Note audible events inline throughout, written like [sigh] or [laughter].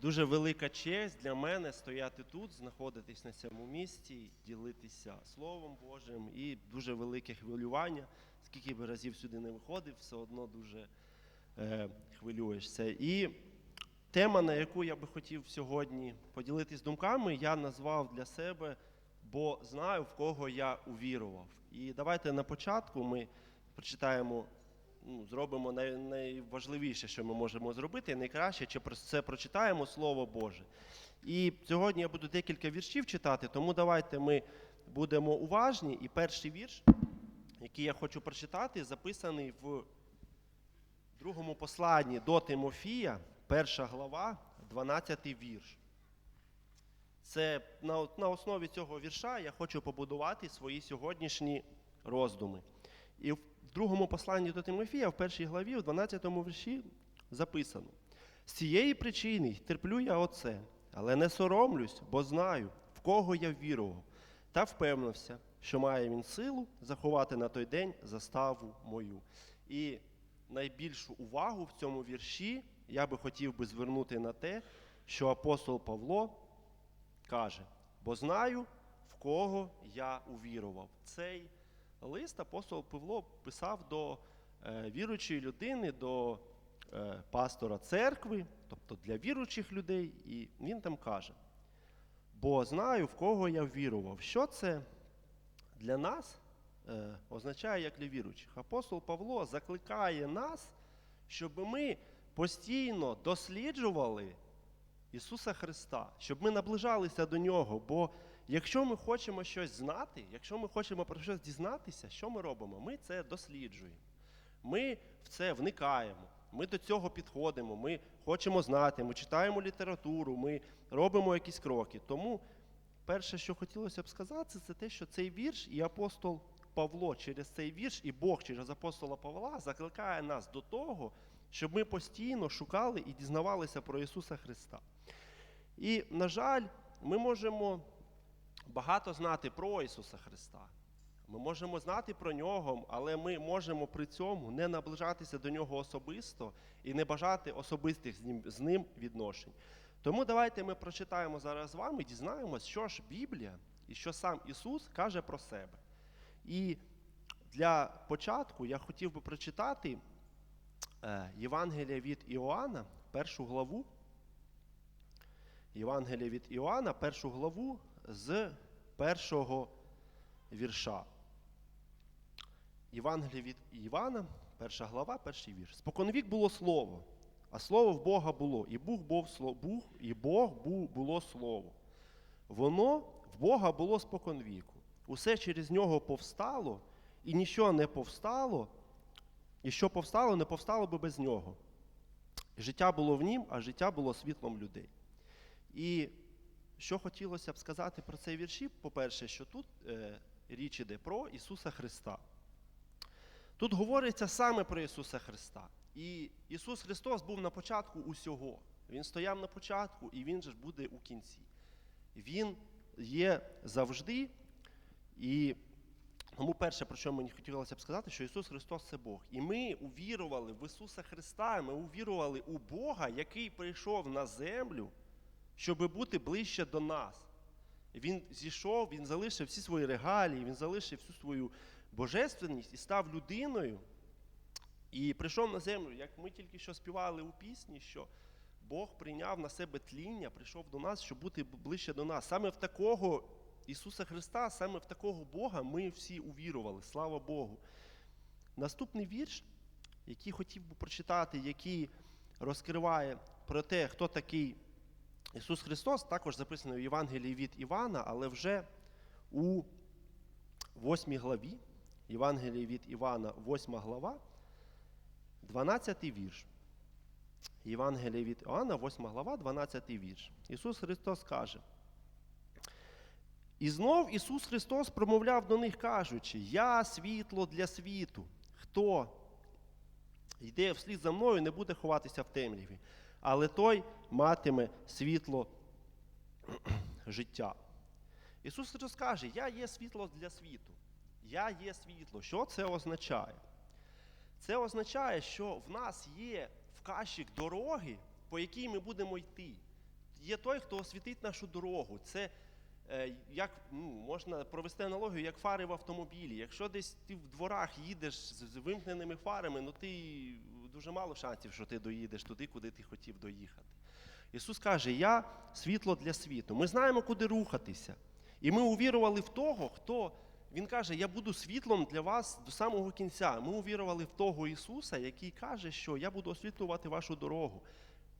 Дуже велика честь для мене стояти тут, знаходитись на цьому місці, ділитися Словом Божим і дуже велике хвилювання. Скільки б разів сюди не виходив, все одно дуже е, хвилюєшся. І тема, на яку я би хотів сьогодні поділитись думками, я назвав для себе, бо знаю, в кого я увірував. І давайте на початку ми прочитаємо ну, зробимо най, найважливіше, що ми можемо зробити, найкраще, чи це прочитаємо Слово Боже. І сьогодні я буду декілька віршів читати, тому давайте ми будемо уважні. І перший вірш, який я хочу прочитати, записаний в другому посланні до Тимофія, перша глава, 12 вірш. Це на, на основі цього вірша я хочу побудувати свої сьогоднішні роздуми. І в другому посланні до Тимофія, в першій главі, в 12 вірші записано: з цієї причини терплю я оце, але не соромлюсь, бо знаю, в кого я вірував, та впевнився, що має він силу заховати на той день заставу мою. І найбільшу увагу в цьому вірші я би хотів би звернути на те, що апостол Павло каже: бо знаю, в кого я увірував. Цей лист апостол Павло писав до е, віруючої людини, до е, пастора церкви, тобто для віруючих людей, і він там каже: бо знаю, в кого я вірував. Що це для нас е, означає як для віруючих? Апостол Павло закликає нас, щоб ми постійно досліджували Ісуса Христа, щоб ми наближалися до Нього. Бо якщо ми хочемо щось знати, якщо ми хочемо про щось дізнатися, що ми робимо? Ми це досліджуємо. Ми в це вникаємо, ми до цього підходимо, ми хочемо знати, ми читаємо літературу, ми робимо якісь кроки. Тому перше, що хотілося б сказати, це те, що цей вірш і апостол Павло через цей вірш, і Бог через апостола Павла закликає нас до того, щоб ми постійно шукали і дізнавалися про Ісуса Христа. І, на жаль, ми можемо багато знати про Ісуса Христа. Ми можемо знати про нього, але ми можемо при цьому не наближатися до нього особисто і не бажати особистих з ним, відношень. Тому давайте ми прочитаємо зараз з вами, дізнаємось, що ж Біблія і що сам Ісус каже про себе. І для початку я хотів би прочитати Євангелія від Іоанна, першу главу. Євангелія від Іоанна, першу главу з першого вірша. Євангелія від Івана, перша глава, перший вірш. Споконвік було слово, а слово в Бога було, і Бог був Бух, і Бог було слово. Воно в Бога було споконвіку. Усе через нього повстало, і нічого не повстало, і що повстало, не повстало би без нього. Життя було в нім, а життя було світлом людей. І що хотілося б сказати про цей вірші, по-перше, що тут е, річ іде про Ісуса Христа. Тут говориться саме про Ісуса Христа. І Ісус Христос був на початку усього. Він стояв на початку, і Він же ж буде у кінці. Він є завжди. І тому перше, про що мені хотілося б сказати, що Ісус Христос це Бог. І ми увірували в Ісуса Христа, ми увірували у Бога, який прийшов на землю, щоб бути ближче до нас. Він зійшов, він залишив всі свої регалії, він залишив всю свою божественність і став людиною. І прийшов на землю, як ми тільки що співали у пісні, що Бог прийняв на себе тління, прийшов до нас, щоб бути ближче до нас. Саме в такого Ісуса Христа, саме в такого Бога ми всі увірували. Слава Богу. Наступний вірш, який хотів би прочитати, який розкриває про те, хто такий Ісус Христос, також записаний в Євангелії від Івана, але вже у 8 главі, Євангелії від Івана, 8 глава, 12 вірш. Євангелія від Іоанна, 8 глава, 12 вірш. Ісус Христос каже. І знов Ісус Христос промовляв до них, кажучи: Я світло для світу. Хто йде вслід за мною, не буде ховатися в темряві, але той матиме світло [clears throat] життя. Ісус Христос каже, я є світло для світу. Я є світло. Що це означає? Це означає, що в нас є вказчик дороги, по якій ми будемо йти. є той, хто освітить нашу дорогу. Це як ну, можна провести аналогію, як фари в автомобілі. Якщо десь ти в дворах їдеш з вимкненими фарами, ну ти дуже мало шансів, що ти доїдеш туди, куди ти хотів доїхати. Ісус каже: Я світло для світу. Ми знаємо, куди рухатися. І ми увірували в того, хто. Він каже, я буду світлом для вас до самого кінця. Ми увірували в того Ісуса, який каже, що я буду освітлювати вашу дорогу.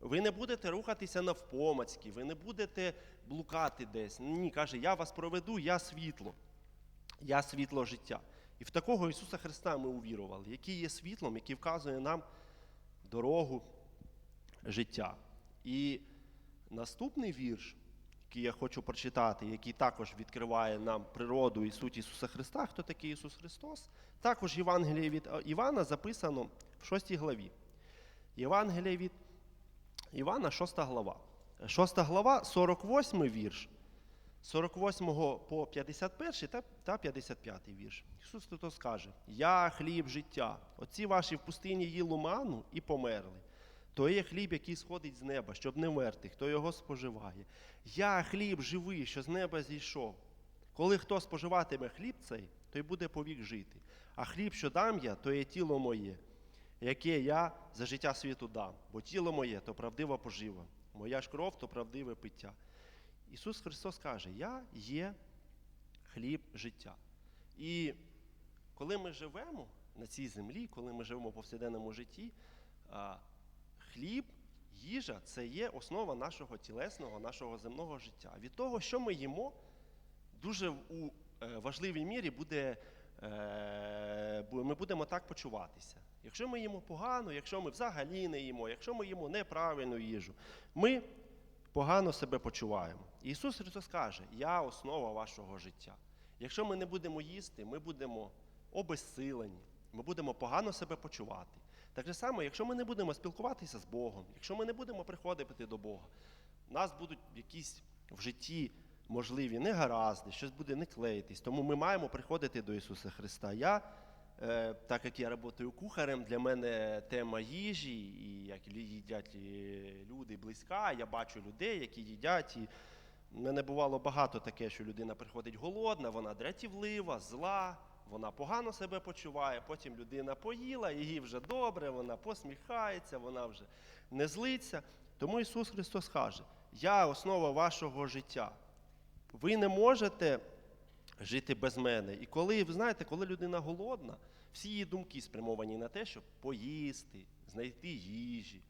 Ви не будете рухатися навпомацьки, ви не будете блукати десь. Ні, каже, я вас проведу, я світло, я світло життя. І в такого Ісуса Христа ми увірували, який є світлом, який вказує нам дорогу життя. І наступний вірш, який я хочу прочитати, який також відкриває нам природу і суть Ісуса Христа, хто такий Ісус Христос, також Євангеліє від е, Івана записано в 6 главі. Євангеліє від Івана, 6 глава. 6 глава, 48 вірш. 48 по 51 та- та 55 вірш. Ісус Христос каже: Я хліб життя. Отці ваші в пустині їли ману і померли. То є хліб, який сходить з неба, щоб не вмерти, хто його споживає. Я хліб живий, що з неба зійшов. Коли хто споживатиме хліб цей, той буде повік жити. А хліб, що дам я, то є тіло моє, яке я за життя світу дам. Бо тіло моє то правдива пожива, моя ж кров то правдиве пиття. Ісус Христос каже: Я є хліб життя. І коли ми живемо на цій землі, коли ми живемо в повсякденному житті, хліб, їжа це є основа нашого тілесного, нашого земного життя. Від того, що ми їмо, дуже у е, важливій мірі буде, е, ми будемо так почуватися. Якщо ми їмо погано, якщо ми взагалі не їмо, якщо ми їмо неправильну їжу, ми погано себе почуваємо. Ісус Христос каже: Я основа вашого життя. Якщо ми не будемо їсти, ми будемо обезсилені, ми будемо погано себе почувати. Так же само, якщо ми не будемо спілкуватися з Богом, якщо ми не будемо приходити до Бога, у нас будуть якісь в житті можливі негаразди, щось буде не клеїтись. Тому ми маємо приходити до Ісуса Христа. Я, так як я працюю кухарем, для мене тема їжі, і як їдять е, люди близька, я бачу людей, які їдять. І в мене бувало багато таке, що людина приходить голодна, вона дратівлива, зла, вона погано себе почуває, потім людина поїла, їй вже добре, вона посміхається, вона вже не злиться. Тому Ісус Христос каже: Я основа вашого життя. Ви не можете жити без мене. І коли, ви знаєте, коли людина голодна, всі її думки спрямовані на те, щоб поїсти, знайти їжі,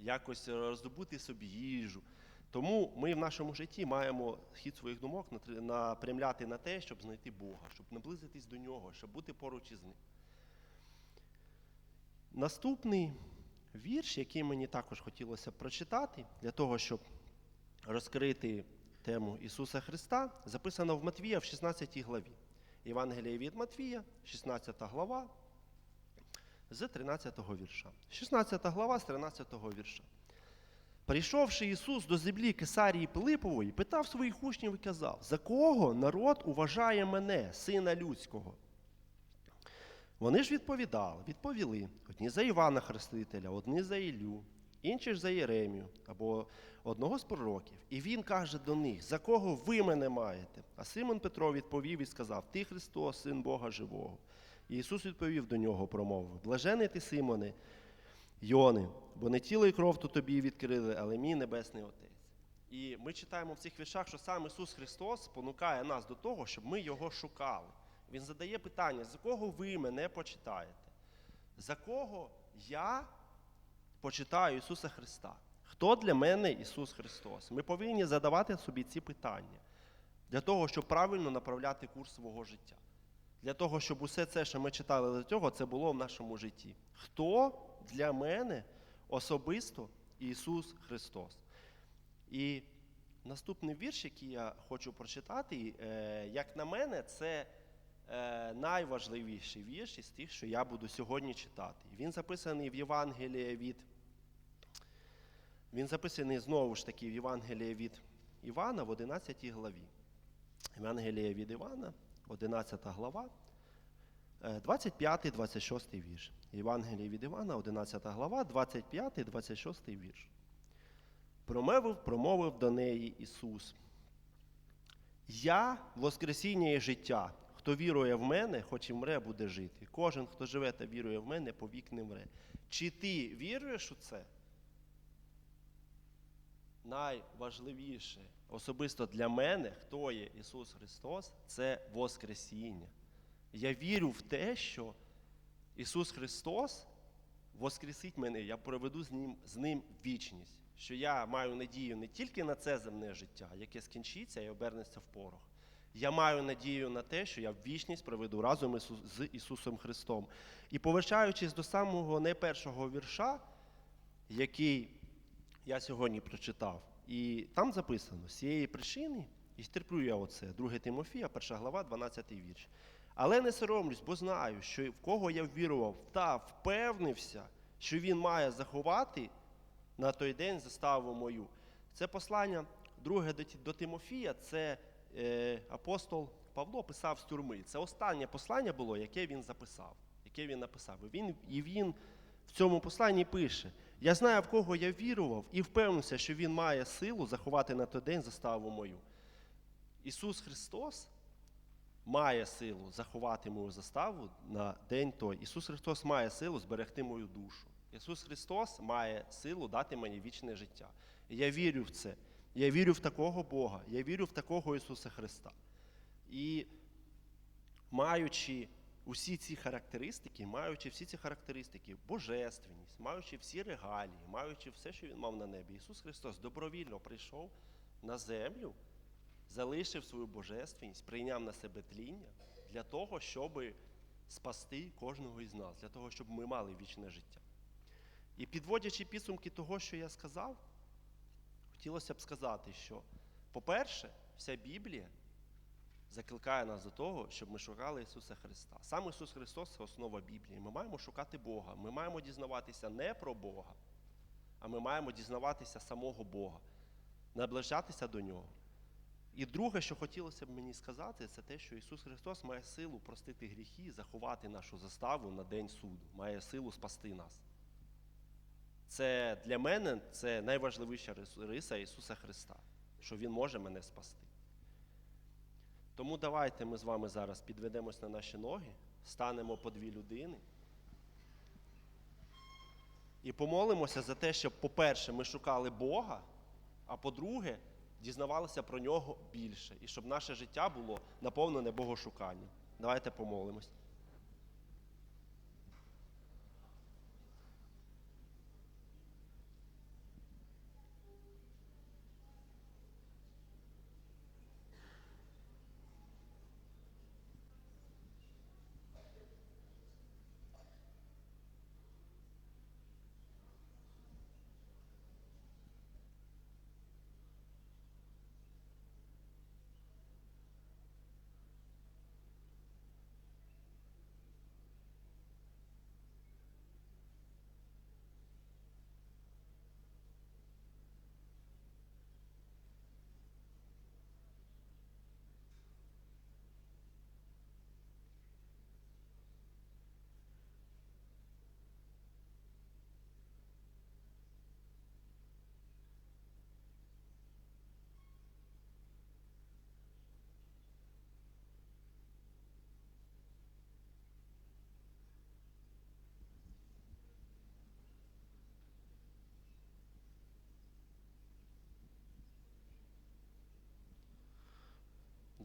якось роздобути собі їжу. Тому ми в нашому житті маємо хід своїх думок напрямляти на те, щоб знайти Бога, щоб наблизитись до нього, щоб бути поруч із ним. Наступний вірш, який мені також хотілося прочитати, для того, щоб розкрити тему Ісуса Христа, записано в Матвія в 16 главі. Євангеліє від Матвія, 16 глава, з 13 вірша. 16 глава з 13 вірша. Прийшовши Ісус до землі Кесарії Пилипової, питав своїх учнів і казав, за кого народ уважає мене, сина людського? Вони ж відповідали, відповіли одні за Івана Хрестителя, одні за Ілю, інші ж за Єремію або одного з пророків. І він каже до них: За кого ви мене маєте? А Симон Петро відповів і сказав: Ти Христос, син Бога живого. І Ісус відповів до нього, промовив: Блажений ти, Симоне, Йони, бо не тіло і кров то тобі відкрили, але мій небесний Отець. І ми читаємо в цих віршах, що сам Ісус Христос спонукає нас до того, щоб ми його шукали. Він задає питання, за кого ви мене почитаєте? За кого я почитаю Ісуса Христа? Хто для мене Ісус Христос? Ми повинні задавати собі ці питання для того, щоб правильно направляти курс свого життя. Для того, щоб усе це, що ми читали до цього, це було в нашому житті. Хто для мене особисто Ісус Христос? І наступний вірш, який я хочу прочитати, е, як на мене, це е, найважливіший вірш із тих, що я буду сьогодні читати. Він записаний в Євангелії від. Він записаний знову ж таки в Євангелії від Івана в 11 главі. Євангелія від Івана, 11 глава, 25-26 вірш. Євангелія від Івана, 11 глава, 25-26 вірш. Промовив, промовив до неї Ісус. Я Воскресіння і життя. Хто вірує в мене, хоч і вмре, буде жити. Кожен, хто живе та вірує в мене, повік не вмре. Чи ти віруєш у це? Найважливіше, особисто для мене, хто є Ісус Христос, це Воскресіння. Я вірю в те, що Ісус Христос воскресить мене, я проведу з ним, з ним вічність. Що я маю надію не тільки на це земне життя, яке скінчиться і обернеться в порох. Я маю надію на те, що я вічність проведу разом з Ісусом Христом. І повертаючись до самого найпершого вірша, який я сьогодні прочитав, і там записано: з цієї причини, і стерплю я оце, 2 Тимофія, 1 глава, 12 вірш. Але не соромлюсь, бо знаю, що в кого я ввірував та впевнився, що він має заховати на той день заставу мою. Це послання друге до Тимофія, це е, апостол Павло писав з тюрми. Це останнє послання було, яке він записав, яке він написав. І він, і він в цьому посланні пише: Я знаю, в кого я вірував, і впевнився, що він має силу заховати на той день заставу мою. Ісус Христос має силу заховати мою заставу на день той. Ісус Христос має силу зберегти мою душу. Ісус Христос має силу дати мені вічне життя. Я вірю в це. Я вірю в такого Бога, я вірю в такого Ісуса Христа. І маючи усі ці характеристики, маючи всі ці характеристики, божественність, маючи всі регалії, маючи все, що Він мав на небі, Ісус Христос добровільно прийшов на землю, залишив свою божественність, прийняв на себе тління для того, щоб спасти кожного із нас, для того, щоб ми мали вічне життя. І підводячи підсумки того, що я сказав, хотілося б сказати, що, по-перше, вся Біблія закликає нас до того, щоб ми шукали Ісуса Христа. Сам Ісус Христос це основа Біблії. Ми маємо шукати Бога. Ми маємо дізнаватися не про Бога, а ми маємо дізнаватися самого Бога, наближатися до Нього. І друге, що хотілося б мені сказати, це те, що Ісус Христос має силу простити гріхи, заховати нашу заставу на день суду, має силу спасти нас. Це для мене це найважливіша риса Ісуса Христа, що Він може мене спасти. Тому давайте ми з вами зараз підведемось на наші ноги, станемо по дві людини і помолимося за те, щоб, по-перше, ми шукали Бога, а по-друге, дізнавалися про нього більше, і щоб наше життя було наповнене Богошуканням. Давайте помолимось.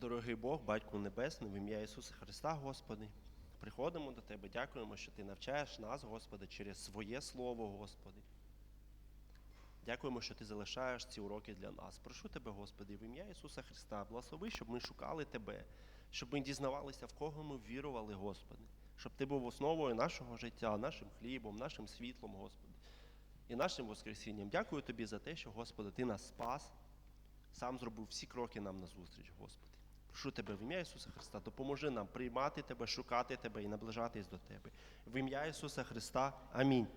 Дорогий Бог, Батьку Небесний, в ім'я Ісуса Христа, Господи, приходимо до Тебе, дякуємо, що Ти навчаєш нас, Господи, через своє Слово, Господи. Дякуємо, що Ти залишаєш ці уроки для нас. Прошу Тебе, Господи, в ім'я Ісуса Христа, благослови, щоб ми шукали Тебе, щоб ми дізнавалися, в кого ми вірували, Господи, щоб Ти був основою нашого життя, нашим хлібом, нашим світлом, Господи, і нашим Воскресінням. Дякую Тобі за те, що, Господи, Ти нас спас, сам зробив всі кроки нам назустріч, Господи. Прошу Тебе в ім'я Ісуса Христа, допоможи нам приймати Тебе, шукати Тебе і наближатись до Тебе. В ім'я Ісуса Христа. Амінь.